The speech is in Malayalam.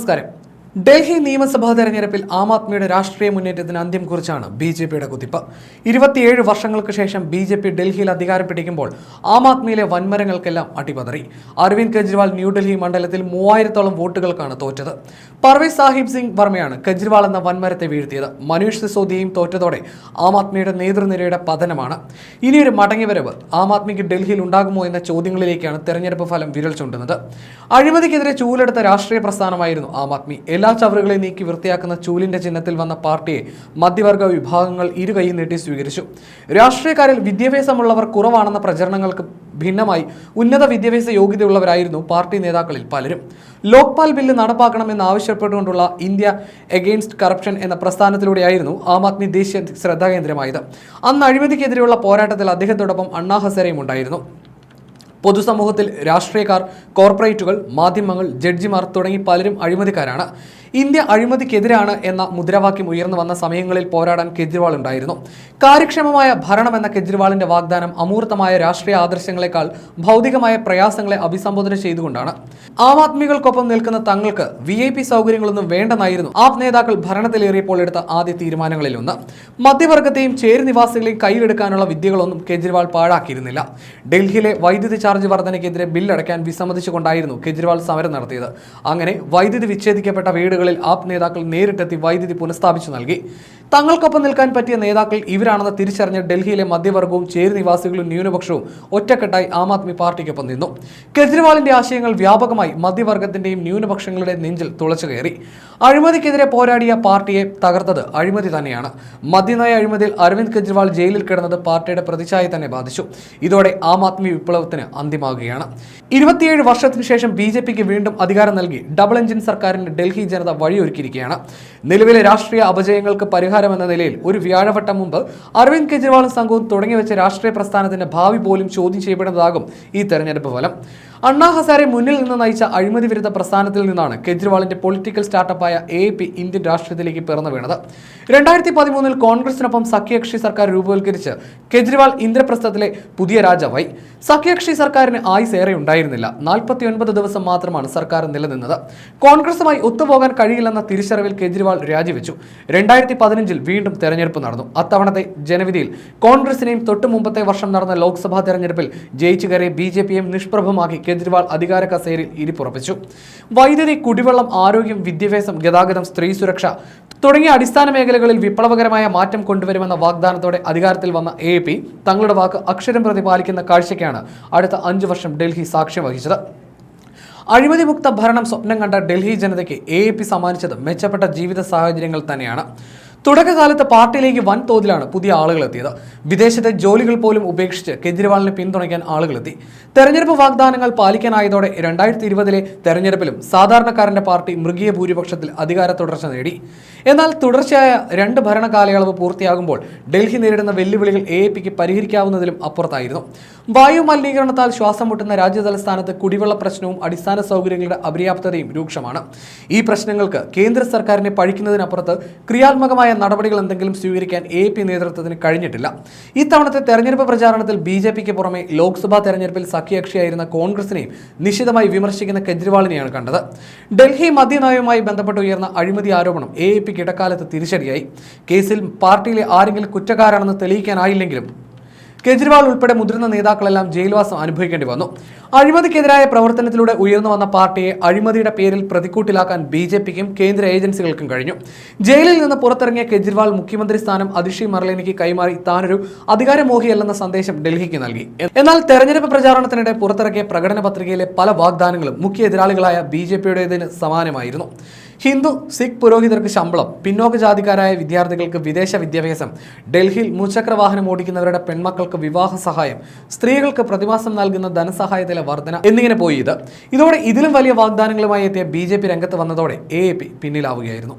നമസ്കാരം ഡൽഹി നിയമസഭാ തെരഞ്ഞെടുപ്പിൽ ആം ആദ്മിയുടെ രാഷ്ട്രീയ മുന്നേറ്റത്തിന് അന്ത്യം കുറിച്ചാണ് ബി ജെ പിയുടെ കുതിപ്പ്. ഇരുപത്തിയേഴ് വർഷങ്ങൾക്ക് ശേഷം ബി ജെ പി ഡൽഹിയിൽ അധികാരം പിടിക്കുമ്പോൾ ആം ആദ്മിയിലെ വൻമരങ്ങൾക്കെല്ലാം അടിപതറി. അരവിന്ദ് കെജ്രിവാൾ ന്യൂഡൽഹി മണ്ഡലത്തിൽ മൂവായിരത്തോളം വോട്ടുകൾക്കാണ് തോറ്റത്. പർവേസ് സാഹിബ് സിംഗ് വർമ്മയാണ് കെജ്രിവാൾ എന്ന വൻമരത്തെ വീഴ്ത്തിയത്. മനീഷ് സിസോദിയയും തോറ്റതോടെ ആം ആദ്മിയുടെ നേതൃനിരയുടെ പതനമാണ്. ഇനിയൊരു മടങ്ങിവരവ്. ആം ആദ്മിക്ക് ഡൽഹിയിൽ ഉണ്ടാകുമോ എന്ന ചോദ്യങ്ങളിലേക്കാണ് തെരഞ്ഞെടുപ്പ് ഫലം വിരൽ ചൂണ്ടുന്നത്. അഴിമതിക്കെതിരെ ചൂലെടുത്ത രാഷ്ട്രീയ പ്രസ്ഥാനമായിരുന്നു ആം ആദ്മി. എല്ലാ ചവറുകളെയും നീക്കി വൃത്തിയാക്കുന്ന ചൂലിന്റെ ചിഹ്നത്തിൽ വന്ന പാർട്ടിയെ മധ്യവർഗ വിഭാഗങ്ങൾ ഇരുകൈയും നീട്ടി സ്വീകരിച്ചു. രാഷ്ട്രീയക്കാരിൽ വിദ്യാഭ്യാസമുള്ളവർ കുറവാണെന്ന പ്രചരണങ്ങൾക്ക് ഭിന്നമായി ഉന്നത വിദ്യാഭ്യാസ യോഗ്യതയുള്ളവരായിരുന്നു പാർട്ടി നേതാക്കളിൽ പലരും. ലോക്പാൽ ബില്ല് നടപ്പാക്കണമെന്ന് ആവശ്യപ്പെട്ടുകൊണ്ടുള്ള ഇന്ത്യ എഗെയിൻസ്റ്റ് കറപ്ഷൻ എന്ന പ്രസ്ഥാനത്തിലൂടെയായിരുന്നു ആം ആദ്മി ദേശീയ ശ്രദ്ധാകേന്ദ്രമായത്. അന്ന് അഴിമതിക്കെതിരെയുള്ള പോരാട്ടത്തിൽ അദ്ദേഹത്തോടൊപ്പം അണ്ണാ ഹസരയും ഉണ്ടായിരുന്നു. പൊതുസമൂഹത്തിൽ രാഷ്ട്രീയക്കാർ കോർപ്പറേറ്റുകൾ മാധ്യമങ്ങൾ ജഡ്ജിമാർ തുടങ്ങി പലരും അഴിമതിക്കാരാണ്. ഇന്ത്യ അഴിമതിക്കെതിരാണ് എന്ന മുദ്രാവാക്യം ഉയർന്നു വന്ന സമയങ്ങളിൽ പോരാടാൻ കെജ്രിവാൾ ഉണ്ടായിരുന്നു. കാര്യക്ഷമമായ ഭരണം എന്ന കെജ്രിവാളിന്റെ വാഗ്ദാനം അമൂർത്തമായ രാഷ്ട്രീയ ആദർശങ്ങളെക്കാൾ ഭൗതികമായ പ്രയാസങ്ങളെ അഭിസംബോധന ചെയ്തുകൊണ്ടാണ്. ആം ആദ്മികൾക്കൊപ്പം നിൽക്കുന്ന തങ്ങൾക്ക് വി ഐ പി സൗകര്യങ്ങളൊന്നും വേണ്ടെന്നായിരുന്നു ആപ് നേതാക്കൾ ഭരണത്തിലേറിയപ്പോൾ എടുത്ത ആദ്യ തീരുമാനങ്ങളിലൊന്ന്. മധ്യവർഗത്തെയും ചേരുനിവാസികളെയും കയ്യിലെടുക്കാനുള്ള വിദ്യകളൊന്നും കെജ്രിവാൾ പാഴാക്കിയിരുന്നില്ല. ഡൽഹിയിലെ വൈദ്യുതി ചാർജ് വർധനയ്ക്കെതിരെ ബില്ലടയ്ക്കാൻ വിസമ്മതിച്ചുകൊണ്ടായിരുന്നു കെജ്രിവാൾ സമരം നടത്തിയത്. അങ്ങനെ വൈദ്യുതി വിച്ഛേദിക്കപ്പെട്ട വീടുകളിൽ ആപ് നേതാക്കൾ നേരിട്ടെത്തി വൈദ്യുതി പുനഃസ്ഥാപിച്ചു നൽകി. തങ്ങൾക്കൊപ്പം നിൽക്കാൻ പറ്റിയ നേതാക്കൾ ഇവരാണെന്ന് തിരിച്ചറിഞ്ഞ ഡൽഹിയിലെ മധ്യവർഗവും ചേരുനിവാസികളും ന്യൂനപക്ഷവും ഒറ്റക്കെട്ടായി ആം ആദ്മി പാർട്ടിക്കൊപ്പം നിന്നു. കെജ്രിവാളിന്റെ ആശയങ്ങൾ വ്യാപകമായി മധ്യവർഗത്തിന്റെയും ന്യൂനപക്ഷങ്ങളുടെ നെഞ്ചിൽ തുളച്ചു കയറി. അഴിമതിക്കെതിരെ പോരാടിയ പാർട്ടിയെ തകർത്തത് അഴിമതി തന്നെയാണ്. മദ്യനയ അഴിമതിയിൽ അരവിന്ദ് കെജ്രിവാൾ ജയിലിൽ കിടന്നത് പാർട്ടിയുടെ പ്രതിച്ഛായ തന്നെ ബാധിച്ചു. ഇതോടെ ആം ആദ്മി വിപ്ലവത്തിന് അന്ത്യമാകുകയാണ്. ഇരുപത്തിയേഴ് വർഷത്തിനു ശേഷം ബി വീണ്ടും അധികാരം നൽകി. ഡബിൾ എഞ്ചിൻ സർക്കാരിന് ഡൽഹി ജനത വഴിയൊരുക്കിയിരിക്കുകയാണ്. നിലവിലെ രാഷ്ട്രീയ അപജയങ്ങൾക്ക് പരിഹാരമെന്ന നിലയിൽ ഒരു വ്യാഴവട്ടം മുമ്പ് അരവിന്ദ് കെജ്രിവാളും സംഘവും തുടങ്ങി വെച്ച രാഷ്ട്രീയ പ്രസ്ഥാനത്തിന്റെ ഭാവി പോലും ചോദ്യം ചെയ്യപ്പെടുന്നതാകും ഈ തെരഞ്ഞെടുപ്പ് ഫലം. അണ്ണാ ഹസാരെ മുന്നിൽ നിന്ന് നയിച്ച അഴിമതി വിരുദ്ധ പ്രസ്ഥാനത്തിൽ നിന്നാണ് കെജ്രിവാളിന്റെ പൊളിറ്റിക്കൽ സ്റ്റാർട്ടപ്പായ എ പി ഇന്ത്യൻ രാഷ്ട്രീയത്തിലേക്ക് പിറന്നു വീണത്. രണ്ടായിരത്തി പതിമൂന്നിൽ കോൺഗ്രസിനൊപ്പം സഖ്യകക്ഷി സർക്കാർ രൂപവൽക്കരിച്ച് കെജ്രിവാൾ ഇന്ദ്രപ്രസ്ഥത്തിലെ പുതിയ രാജാവായി. സഖ്യകക്ഷി സർക്കാരിന് ആയുസ് ഏറെ ഉണ്ടായിരുന്നില്ല നാൽപ്പത്തി ദിവസം മാത്രമാണ് സർക്കാർ നിലനിന്നത്. കോൺഗ്രസുമായി ഒത്തുപോകാൻ കഴിയില്ലെന്ന തിരിച്ചറിവിൽ കെജ്രിവാൾ രാജിവെച്ചു. രണ്ടായിരത്തി പതിനഞ്ചിൽ വീണ്ടും തെരഞ്ഞെടുപ്പ് നടന്നു. അത്തവണത്തെ ജനവിധിയിൽ കോൺഗ്രസിനെയും തൊട്ടു മുമ്പത്തെ വർഷം നടന്ന ലോക്സഭാ തെരഞ്ഞെടുപ്പിൽ ജയിച്ചു കയറിയ ബി ജെ പിയെയും നിഷ്പ്രഭമാക്കി കെജ്രിവാൾ അധികാര കസേരയിൽ ഇരിപ്പുറപ്പിച്ചു. വൈദ്യുതി കുടിവെള്ളം ആരോഗ്യം വിദ്യാഭ്യാസം ഗതാഗതം സ്ത്രീ സുരക്ഷ തുടങ്ങിയ അടിസ്ഥാന മേഖലകളിൽ വിപ്ലവകരമായ മാറ്റം കൊണ്ടുവരുമെന്ന വാഗ്ദാനത്തോടെ അധികാരത്തിൽ വന്ന എ പി തങ്ങളുടെ വാക്ക് അക്ഷരം പ്രതിപാലിക്കുന്ന കാഴ്ചയ്ക്കാണ് അടുത്ത അഞ്ചു വർഷം ഡൽഹി സാക്ഷ്യം വഹിച്ചത്. അഴിമതിമുക്ത ഭരണം സ്വപ്നം കണ്ട ഡൽഹി ജനതയ്ക്ക് എ പി സമ്മാനിച്ചത് മെച്ചപ്പെട്ട ജീവിത സാഹചര്യങ്ങൾ തന്നെയാണ്. തുടക്കകാലത്ത് പാർട്ടിയിലേക്ക് വൻ തോതിലാണ് പുതിയ ആളുകൾ എത്തിയത് വിദേശത്തെ ജോലികൾ പോലും ഉപേക്ഷിച്ച് കെജ്രിവാളിനെ പിന്തുണയ്ക്കാൻ ആളുകളെത്തി. തെരഞ്ഞെടുപ്പ് വാഗ്ദാനങ്ങൾ പാലിക്കാനായതോടെ രണ്ടായിരത്തി ഇരുപതിലെ തെരഞ്ഞെടുപ്പിലും സാധാരണക്കാരന്റെ പാർട്ടി മൃഗീയ ഭൂരിപക്ഷത്തിൽ അധികാര തുടർച്ച നേടി. എന്നാൽ തുടർച്ചയായ രണ്ട് ഭരണകാലയളവ് പൂർത്തിയാകുമ്പോൾ ഡൽഹി നേരിടുന്ന വെല്ലുവിളികൾ എ പിക്ക് പരിഹരിക്കാവുന്നതിലും അപ്പുറത്തായിരുന്നു. വായു മലിനീകരണത്താൽ ശ്വാസം മുട്ടുന്ന രാജ്യതലസ്ഥാനത്ത് കുടിവെള്ള പ്രശ്നവും അടിസ്ഥാന സൗകര്യങ്ങളുടെ അപര്യാപ്തതയും രൂക്ഷമാണ്. ഈ പ്രശ്നങ്ങൾക്ക് കേന്ദ്ര സർക്കാരിനെ പഴിക്കുന്നതിനപ്പുറത്ത് ക്രിയാത്മകമായ നടപടികൾ എന്തെങ്കിലും സ്വീകരിക്കാൻ എ പി നേതൃത്വത്തിന് കഴിഞ്ഞിട്ടില്ല. ഇത്തവണത്തെ തെരഞ്ഞെടുപ്പ് പ്രചാരണത്തിൽ ബി ജെ പിക്ക് പുറമെ ലോക്സഭാ തെരഞ്ഞെടുപ്പിൽ സഖ്യകക്ഷിയായിരുന്ന കോൺഗ്രസിനെയും നിശിതമായി വിമർശിക്കുന്ന കെജ്രിവാളിനെയാണ് കണ്ടത്. ഡൽഹി മദ്യനയവുമായി ബന്ധപ്പെട്ട് ഉയർന്ന അഴിമതി ആരോപണം എ പിക്ക് ഇടക്കാലത്ത് തിരിച്ചടിയായി. കേസിൽ പാർട്ടിയിലെ ആരെങ്കിലും കുറ്റക്കാരാണെന്ന് തെളിയിക്കാനായില്ലെങ്കിലും കെജ്രിവാൾ ഉൾപ്പെടെ മുതിർന്ന നേതാക്കളെല്ലാം ജയിൽവാസം അനുഭവിക്കേണ്ടി വന്നു. അഴിമതിക്കെതിരായ പ്രവർത്തനത്തിലൂടെ ഉയർന്നു വന്ന പാർട്ടിയെ അഴിമതിയുടെ പേരിൽ പ്രതിക്കൂട്ടിലാക്കാൻ ബി ജെ പിക്കും കേന്ദ്ര ഏജൻസികൾക്കും കഴിഞ്ഞു. ജയിലിൽ നിന്ന് പുറത്തിറങ്ങിയ കെജ്രിവാൾ മുഖ്യമന്ത്രി സ്ഥാനം അതിഷി മർലേനിക്ക് കൈമാറി താനൊരു അധികാരമോഹിയല്ലെന്ന സന്ദേശം ഡൽഹിക്ക് നൽകി. എന്നാൽ തെരഞ്ഞെടുപ്പ് പ്രചാരണത്തിനിടെ പുറത്തിറക്കിയ പ്രകടന പത്രികയിലെ പല വാഗ്ദാനങ്ങളും മുഖ്യ എതിരാളികളായ ബി ജെ പിയുടേതിന് സമാനമായിരുന്നു. ഹിന്ദു സിഖ് പുരോഹിതർക്ക് ശമ്പളം പിന്നോക്ക ജാതിക്കാരായ വിദ്യാർത്ഥികൾക്ക് വിദേശ വിദ്യാഭ്യാസം ഡൽഹിയിൽ മുച്ചക്ര വാഹനം ഓടിക്കുന്നവരുടെ പെൺമക്കൾക്ക് വിവാഹ സഹായം സ്ത്രീകൾക്ക് പ്രതിമാസം നൽകുന്ന ധനസഹായത്തിലെ വർധന എന്നിങ്ങനെ പോയി ഇത്. ഇതോടെ ഇതിലും വലിയ വാഗ്ദാനങ്ങളുമായി എത്തിയ ബി രംഗത്ത് വന്നതോടെ എ പിന്നിലാവുകയായിരുന്നു.